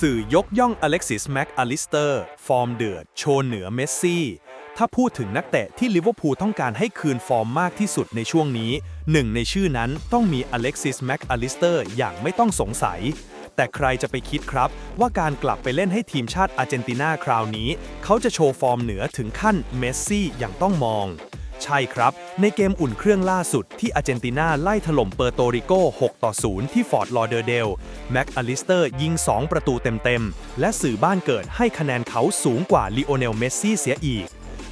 สื่อยกย่องอเล็กซิสแม็กอลิสเตอร์ ฟอร์มเดือด โชว์เหนือเมสซี่ ถ้าพูดถึงนักเตะที่ลิเวอร์พูลต้องการให้คืนฟอร์มมากที่สุดในช่วงนี้ หนึ่งในชื่อนั้นต้องมีอเล็กซิสแม็กอลิสเตอร์อย่างไม่ต้องสงสัย แต่ใครจะไปคิดครับ ว่าการกลับไปเล่นให้ทีมชาติอาร์เจนตินาคราวนี้ เขาจะโชว์ฟอร์มเหนือถึงขั้นเมสซี่อย่างต้องมอง ใช่ครับ ในเกมอุ่นเครื่องล่าสุดที่อาร์เจนตินาไล่ถล่มเปอร์โตริโก 6 ต่อ 0 ที่ฟอร์ดลอเดอร์เดล แม็กอลิสเตอร์ยิง 2 ประตูเต็มๆ และสื่อบ้านเกิดให้คะแนนเขาสูงกว่าลีโอเนล เมสซี่เสียอีก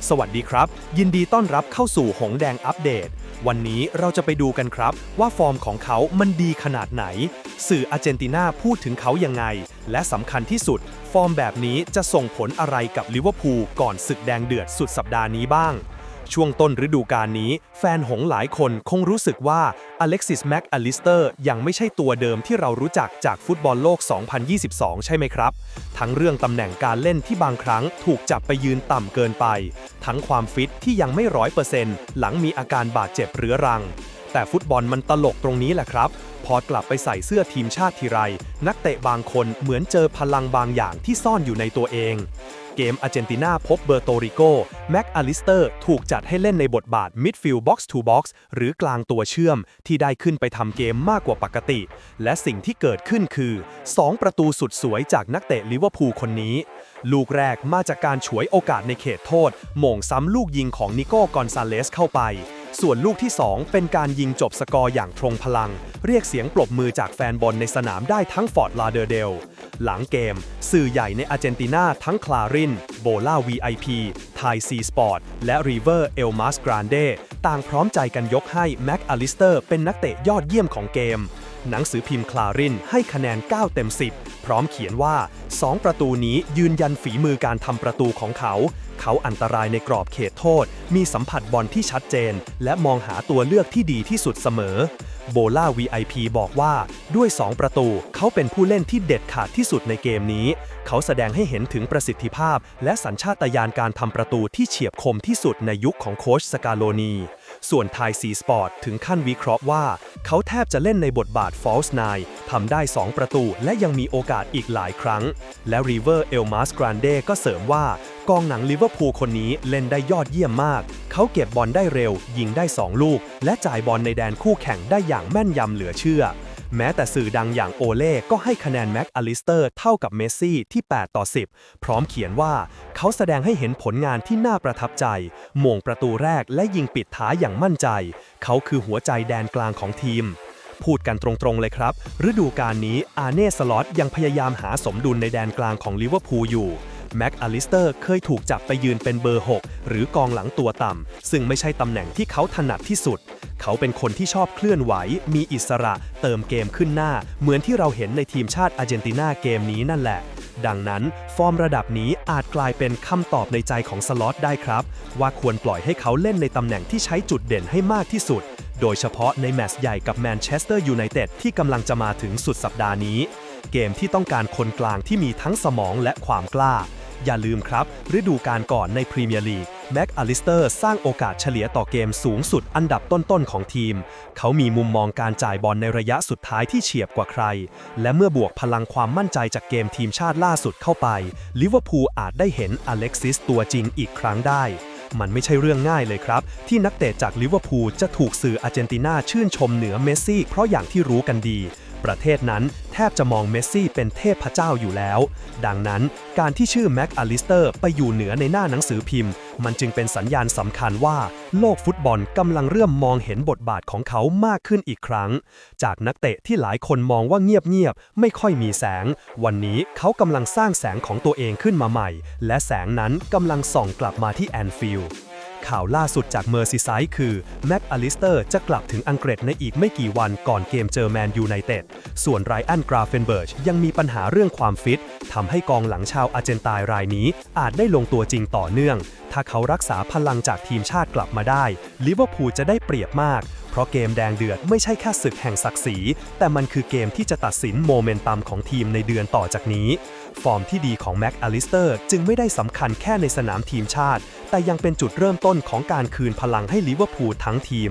สวัสดีครับ ยินดีต้อนรับเข้าสู่หงแดงอัปเดต วันนี้เราจะไปดูกันครับ ว่าฟอร์มของเขามันดีขนาดไหน สื่ออาร์เจนตินาพูดถึงเขายังไง และสำคัญที่สุด ฟอร์มแบบนี้จะส่งผลอะไรกับลิเวอร์พูลก่อนศึกแดงเดือดสุดสัปดาห์นี้บ้าง ช่วงต้นฤดูกาลนี้ แฟนหงหลายคนคงรู้สึกว่าอเล็กซิสแม็กอลิสเตอร์ยังไม่ใช่ตัวเดิมที่เรารู้จักจากฟุตบอลโลก 2022 ใช่ไหมครับ ทั้งเรื่องตำแหน่งการเล่นที่บางครั้งถูกจับไปยืนต่ำเกินไป ทั้งความฟิตที่ยังไม่ร้อยเปอร์เซ็นต์หลังมีอาการบาดเจ็บเรื้อรัง แต่ฟุตบอลมันตลกตรงนี้แหละครับ พอกลับไปใส่เสื้อทีมชาติทีไร นักเตะบางคนเหมือนเจอพลังบางอย่างที่ซ่อนอยู่ในตัวเอง เกมอาร์เจนตินาพบเบอร์โตริโก แม็กอลิสเตอร์ถูกจัดให้เล่นในบทบาทมิดฟิลด์บ็อกซ์ทูบ็อกซ์หรือกลางตัวเชื่อม ที่ได้ขึ้นไปทำเกมมากกว่าปกติ และสิ่งที่เกิดขึ้นคือ 2 ประตูสุดสวยจากนักเตะลิเวอร์พูลคนนี้ ลูกแรกมาจากการฉวยโอกาสในเขตโทษโหม่งซ้ำลูกยิงของนิโก้กอนซาเลสเข้าไปส่วนลูกที่ 2 เป็นการยิงจบสกอร์อย่างตรงพลัง เรียกเสียงปรบมือจากแฟนบอลในสนามได้ทั้งฟอร์ดลาเดอร์เดล หลังเกม สื่อใหญ่ในอาร์เจนตินาทั้งคลารินโบล่า VIP ไทยซีสปอร์ตและรีเวอร์เอลมาสกรานเดต่างพร้อมใจกันยกให้แม็กอลิสเตอร์เป็นนักเตะยอดเยี่ยมของเกม หนังสือพิมพ์คลารินให้คะแนน 9 เต็ม 10 พร้อมเขียนว่า 2 ประตูนี้ยืนยันฝีมือการทำประตูของเขา เขาอันตรายในกรอบเขตโทษ มีสัมผัสบอลที่ชัดเจน และมองหาตัวเลือกที่ดีที่สุดเสมอ โบล่า VIP บอกว่าด้วย 2 ประตูเขาเป็นผู้เล่นที่เด็ดขาดที่สุดในเกมนี้ เขาแสดงให้เห็นถึงประสิทธิภาพ และสัญชาตญาณการทำประตูที่เฉียบคมที่สุดในยุคของโค้ชสกาโลนี ส่วนไทยซีสปอร์ตถึงขั้นวิเคราะห์ว่า เขาแทบจะเล่นในบทบาท False 9ทำได้ 2 ประตูและยังมีโอกาสอีกหลายครั้ง และริเวอร์เอลมาสกรานเดก็เสริมว่ากองหนังลิเวอร์พูลคนนี้เล่นได้ยอดเยี่ยมมาก เขาเก็บบอลได้เร็ว ยิงได้ 2 ลูก และจ่ายบอลในแดนคู่แข่งได้อย่างแม่นยำเหลือเชื่อ แม้แต่สื่อดังอย่างโอเล่ก็ให้คะแนนแม็กอลิสเตอร์เท่ากับเมสซี่ที่ 8 ต่อ 10 พร้อมเขียนว่าเขาแสดงให้เห็นผลงานที่น่าประทับใจม่งประตูแรกและยิงปิดท้ายอย่างมั่นใจ เขาคือหัวใจแดนกลางของทีม พูดกันตรงๆเลยครับ ฤดูกาลนี้อาเน่สล็อตยังพยายามหาสมดุลในแดนกลางของลิเวอร์พูลอยู่ แม็กอลิสเตอร์เคยถูกจับไปยืนเป็นเบอร์ 6 หรือกองหลังตัวต่ำ ซึ่งไม่ใช่ตำแหน่งที่เขาถนัดที่สุด เขาเป็นคนที่ชอบเคลื่อนไหว มีอิสระ เติมเกมขึ้นหน้า เหมือนที่เราเห็นในทีมชาติอาร์เจนตินาเกมนี้นั่นแหละ ดังนั้น ฟอร์มระดับนี้อาจกลายเป็นคำตอบในใจของสล็อตได้ครับ ว่าควรปล่อยให้เขาเล่นในตำแหน่งที่ใช้จุดเด่นให้มากที่สุด โดยเฉพาะในแมตช์ใหญ่กับแมนเชสเตอร์ยูไนเต็ดที่กำลังจะมาถึงสุดสัปดาห์นี้ เกมที่ต้องการคนกลางที่มีทั้งสมองและความกล้า อย่าลืมครับ ฤดูกาลก่อนในพรีเมียร์ลีกแม็กอลิสเตอร์สร้างโอกาสเฉลี่ยต่อเกมสูงสุดอันดับต้นๆของทีม เขามีมุมมองการจ่ายบอลในระยะสุดท้ายที่เฉียบกว่าใคร และเมื่อบวกพลังความมั่นใจจากเกมทีมชาติล่าสุดเข้าไปลิเวอร์พูลอาจได้เห็นอเล็กซิสตัวจริงอีกครั้งได้มันไม่ใช่เรื่องง่ายเลยครับ ที่นักเตะจากลิเวอร์พูลจะถูกสื่ออาร์เจนตินาชื่นชมเหนือเมสซี่ เพราะอย่างที่รู้กันดี ประเทศนั้น แทบจะมองเมสซี่เป็นเทพเจ้าอยู่แล้ว ดังนั้นการที่ชื่อแม็กอลิสเตอร์ไปอยู่เหนือในหน้าหนังสือพิมพ์ มันจึงเป็นสัญญาณสำคัญว่า โลกฟุตบอลกำลังเริ่มมองเห็นบทบาทของเขามากขึ้นอีกครั้ง จากนักเตะที่หลายคนมองว่าเงียบๆไม่ค่อยมีแสง วันนี้เขากำลังสร้างแสงของตัวเองขึ้นมาใหม่ และแสงนั้นกำลังส่องกลับมาที่แอนฟิลด์ ข่าวล่าสุดจากเมอร์ซีไซด์คือ แม็กอลิสเตอร์จะกลับถึงอังกฤษในอีกไม่กี่วันก่อนเกมเจอแมนยูไนเต็ด ส่วนไรอันกราเฟนเบิร์ชยังมีปัญหาเรื่องความฟิตทำให้กองหลังชาวอาร์เจนตายรายนี้ อาจได้ลงตัวจริงต่อเนื่อง ถ้าเขารักษาพลังจากทีมชาติกลับมาได้ลิเวอร์พูลจะได้เปรียบมาก เพราะเกมแดงเดือดไม่ใช่แค่ศึกแห่งศักดิ์ศรี แต่มันคือเกมที่จะตัดสินโมเมนตัมของทีมในเดือนต่อจากนี้ ฟอร์มที่ดีของแม็กอลิสเตอร์จึงไม่ได้สำคัญแค่ในสนามทีมชาติ แต่ยังเป็นจุดเริ่มต้นของการคืนพลังให้ลิเวอร์พูลทั้งทีม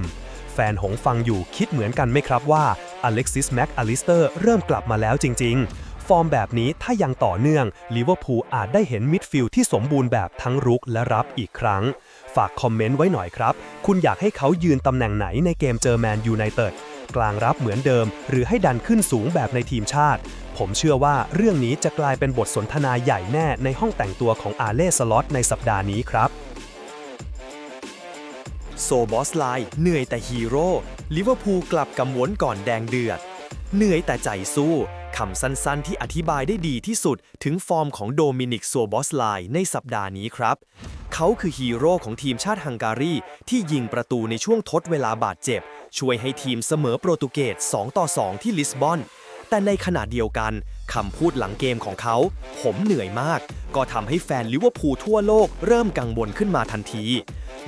แฟนหงส์ฟังอยู่คิดเหมือนกันไหมครับว่าอเล็กซิสแม็กอลิสเตอร์เริ่มกลับมาแล้วจริง ๆฟอร์มแบบนี้ถ้ายังต่อเนื่องลิเวอร์พูลอาจได้เห็นมิดฟิลด์ที่สมบูรณ์แบบทั้งรุกและรับอีกครั้ง ฝากคอมเมนต์ไว้หน่อยครับ คุณอยากให้เขายืนตำแหน่งไหนในเกมเจอแมนยูไนเต็ด กลางรับเหมือนเดิม หรือให้ดันขึ้นสูงแบบในทีมชาติ ผมเชื่อว่าเรื่องนี้จะกลายเป็นบทสนทนาใหญ่แน่ในห้องแต่งตัวของอาเล่สล็อตในสัปดาห์นี้ครับโซบอสไลน์เหนื่อยแต่ฮีโร่ลิเวอร์พูลกลับกำวนก่อนแดงเดือด เหนื่อยแต่ใจสู้คำสั้นๆ ที่อธิบายได้ดีที่สุดถึงฟอร์มของโดมินิกโซบอสไลน์ในสัปดาห์นี้ครับ เขาคือฮีโร่ของทีมชาติฮังการีที่ยิงประตูในช่วงทดเวลาบาดเจ็บ ช่วยให้ทีมเสมอโปรตุเกส 2 ต่อ 2 ที่ลิสบอน แต่ในขณะเดียวกันคำพูดหลังเกมของเขา ผมเหนื่อยมาก ก็ทำให้แฟนลิเวอร์พูลทั่วโลกเริ่มกังวลขึ้นมาทันที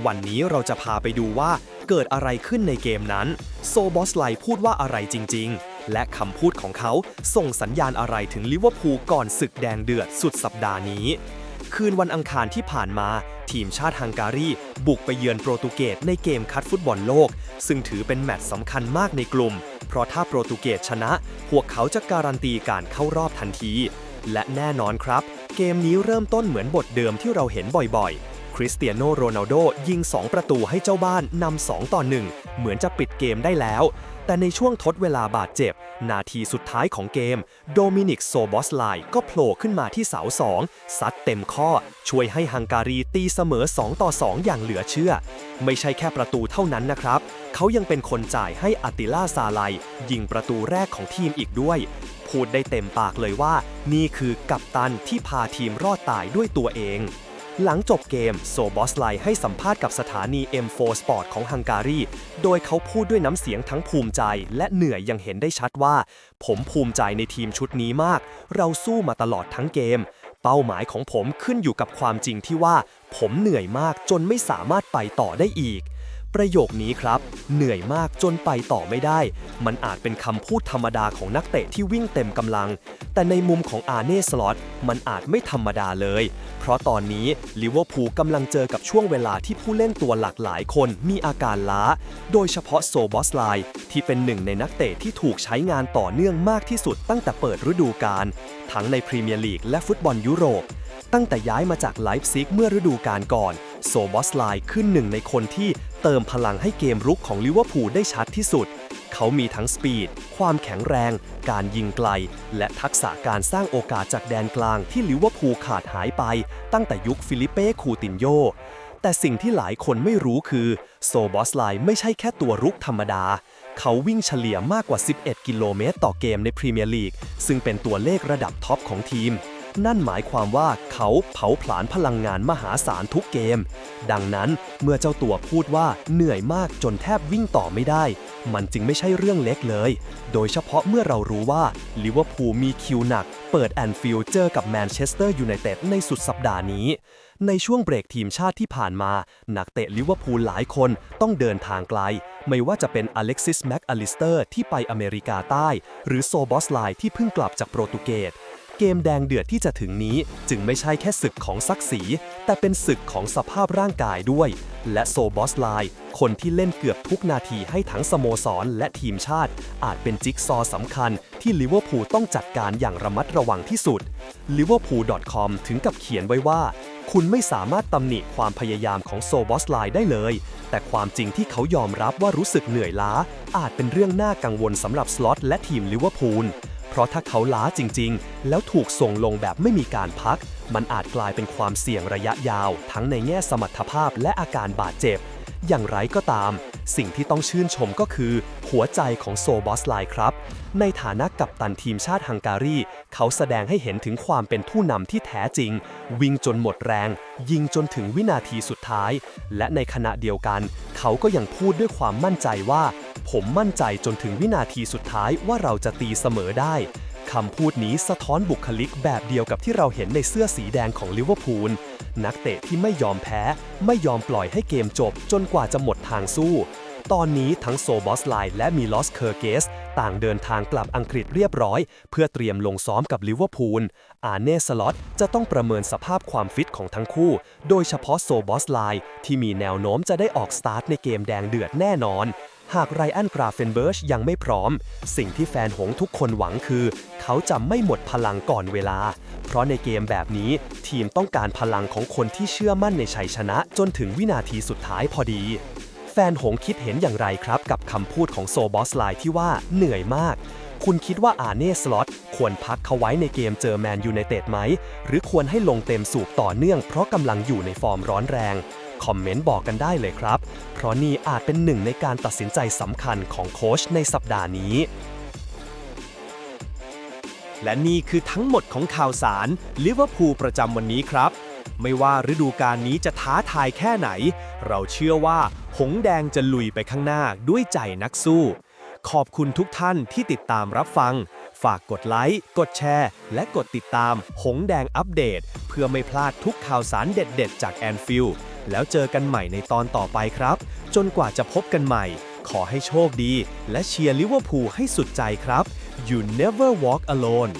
วันนี้เราจะพาไปดูว่าเกิดอะไรขึ้นในเกมนั้น โซบอสไลพูดว่าอะไรจริง ๆ และคำพูดของเขาส่งสัญญาณอะไรถึงลิเวอร์พูลก่อนศึกแดงเดือดสุดสัปดาห์นี้ คืนวันอังคารที่ผ่านมา ทีมชาติฮังการี บุกไปเยือนโปรตุเกสในเกมคัดฟุตบอลโลก ซึ่งถือเป็นแมตช์สำคัญมากในกลุ่ม เพราะถ้าโปรตุเกสชนะ พวกเขาจะการันตีการเข้ารอบทันที และแน่นอนครับ เกมนี้เริ่มต้นเหมือนบทเดิมที่เราเห็นบ่อยๆคริสเตียโนโรนัลโดยิง 2 ประตูให้เจ้าบ้านนำ2ต่อ 1 เหมือนจะปิดเกมได้แล้ว แต่ในช่วงทดเวลาบาดเจ็บ นาทีสุดท้ายของเกม โดมินิกโซบอสไลก็โผล่ขึ้นมาที่เสาสองซัดเต็มข้อ ช่วยให้ฮังการีตีเสมอ 2 ต่อ 2 อย่างเหลือเชื่อ ไม่ใช่แค่ประตูเท่านั้นนะครับ เขายังเป็นคนจ่ายให้อัติล่าซาไลยิงประตูแรกของทีมอีกด้วย พูดได้เต็มปากเลยว่า นี่คือกัปตันที่พาทีมรอดตายด้วยตัวเอง หลังจบเกมโซบอสไลให้สัมภาษณ์กับสถานี M4 Sport ของฮังการี โดยเขาพูดด้วยน้ำเสียงทั้งภูมิใจ และเหนื่อยยังเห็นได้ชัดว่า ผมภูมิใจในทีมชุดนี้มาก เราสู้มาตลอดทั้งเกม เป้าหมายของผมขึ้นอยู่กับความจริงที่ว่า ผมเหนื่อยมากจนไม่สามารถไปต่อได้อีก ประโยคนี้ครับ เหนื่อยมากจนไปต่อไม่ได้ มันอาจเป็นคำพูดธรรมดาของนักเตะที่วิ่งเต็มกำลัง แต่ในมุมของอาเน่สล็อตมันอาจไม่ธรรมดาเลย เพราะตอนนี้ลิเวอร์พูลกำลังเจอกับช่วงเวลาที่ผู้เล่นตัวหลากหลายคนมีอาการล้า โดยเฉพาะโซบอสไลที่เป็นหนึ่งในนักเตะที่ถูกใช้งานต่อเนื่องมากที่สุดตั้งแต่เปิดฤดูกาลทั้งในพรีเมียร์ลีกและฟุตบอลยุโรป ตั้งแต่ย้ายมาจากไลฟ์ซิกเมื่อฤดูกาลก่อน โซบอสไลขึ้นหนึ่งในคนที่เติมพลังให้เกมรุกของลิเวอร์พูลได้ชัดที่สุด เขามีทั้งสปีด ความแข็งแรง การยิงไกล และทักษะการสร้างโอกาสจากแดนกลางที่ลิเวอร์พูลขาดหายไป ตั้งแต่ยุคฟิลิเป้คูตินโยแต่สิ่งที่หลายคนไม่รู้คือโซบอสไลไม่ใช่แค่ตัวรุกธรรมดา เขาวิ่งเฉลี่ยมากกว่า 11 กิโลเมตรต่อเกมในพรีเมียร์ลีก ซึ่งเป็นตัวเลขระดับท็อปของทีม นั่นหมายความว่าเขาเผาผลาญพลังงานมหาศาลทุกเกม ดังนั้นเมื่อเจ้าตัวพูดว่าเหนื่อยมากจนแทบวิ่งต่อไม่ได้ มันจึงไม่ใช่เรื่องเล็กเลย โดยเฉพาะเมื่อเรารู้ว่าลิเวอร์พูลมีคิวหนัก เปิดแอนฟิลด์เจอกับแมนเชสเตอร์ยูไนเต็ดในสุดสัปดาห์นี้ ในช่วงเบรกทีมชาติที่ผ่านมา นักเตะลิเวอร์พูลหลายคนต้องเดินทางไกล ไม่ว่าจะเป็นอเล็กซิสแม็กอลิสเตอร์ที่ไปอเมริกาใต้ หรือโซบอสไลที่เพิ่งกลับจากโปรตุเกส เกมแดงเดือดที่จะถึงนี้จึงไม่ใช่แค่ศึกของศักดิ์ศรีแต่เป็นศึกของสภาพร่างกายด้วย และโซบอสไลคนที่เล่นเกือบทุกนาทีให้ทั้งสโมสรและทีมชาติ อาจเป็นจิ๊กซอสำคัญที่ลิเวอร์พูลต้องจัดการอย่างระมัดระวังที่สุด liverpool.com ถึงกับเขียนไว้ว่า คุณไม่สามารถตำหนิความพยายามของโซบอสไลได้เลย แต่ความจริงที่เขายอมรับว่ารู้สึกเหนื่อยล้า อาจเป็นเรื่องน่ากังวลสำหรับสล็อตและทีมลิเวอร์พูล ราะถ้าเขาล้าจริงๆ แล้วถูกส่งลงแบบไม่มีการพัก มันอาจกลายเป็นความเสี่ยงระยะยาว ทั้งในแง่สมรรถภาพและอาการบาดเจ็บ อย่างไรก็ตาม สิ่งที่ต้องชื่นชมก็คือ หัวใจของโซบอสไลครับ ในฐานะกัปตันทีมชาติฮังการี เขาแสดงให้เห็นถึงความเป็นผู้นำที่แท้จริง วิ่งจนหมดแรง ยิงจนถึงวินาทีสุดท้าย และในขณะเดียวกัน เขาก็ยังพูดด้วยความมั่นใจว่า ผมมั่นใจจนถึงวินาทีสุดท้ายว่าเราจะตีเสมอได้คำพูดนี้สะท้อนบุคลิกแบบเดียวกับที่เราเห็นในเสื้อสีแดงของลิเวอร์พูลนักเตะที่ไม่ยอมแพ้ ไม่ยอมปล่อยให้เกมจบจนกว่าจะหมดทางสู้ ตอนนี้ทั้งโซบอสไลและมิลอสเคอร์เกส ต่างเดินทางกลับอังกฤษเรียบร้อย เพื่อเตรียมลงซ้อมกับลิเวอร์พูลอาเน่สล็อตจะต้องประเมินสภาพความฟิตของทั้งคู่ โดยเฉพาะโซบอสไลที่มีแนวโน้มจะได้ออกสตาร์ทในเกมแดงเดือดแน่นอน หากไรอันกราเฟนเบิร์ชยังไม่พร้อม สิ่งที่แฟนหงทุกคนหวังคือ เขาจะไม่หมดพลังก่อนเวลา เพราะในเกมแบบนี้ทีมต้องการพลังของคนที่เชื่อมั่นในชัยชนะจนถึงวินาทีสุดท้ายพอดี แฟนหงคิดเห็นอย่างไรครับกับคำพูดของโซบอสไลที่ว่าเหนื่อยมาก คุณคิดว่าอาเน่สล็อตควรพักเขาไว้ในเกมเจอแมนยูไนเต็ดไหม หรือควรให้ลงเต็มสูบต่อเนื่องเพราะกำลังอยู่ในฟอร์มร้อนแรง คอมเมนต์บอกกันได้เลยครับ เพราะนี่อาจเป็นหนึ่งในการตัดสินใจสำคัญของโค้ชในสัปดาห์นี้ และนี่คือทั้งหมดของข่าวสารลิเวอร์พูลประจำวันนี้ครับ ไม่ว่าฤดูกาลนี้จะท้าทายแค่ไหน เราเชื่อว่า หงแดงจะลุยไปข้างหน้าด้วยใจนักสู้ ขอบคุณทุกท่านที่ติดตามรับฟังฝากกดไลค์ กดแชร์ และกดติดตาม หงแดงอัปเดต เพื่อไม่พลาดทุกข่าวสารเด็ด ๆ จากแอนฟิล แล้วเจอกันใหม่ในตอนต่อไปครับ จนกว่าจะพบกันใหม่ ขอให้โชคดี และเชียร์ลิเวอร์พูลให้สุดใจครับ You never walk alone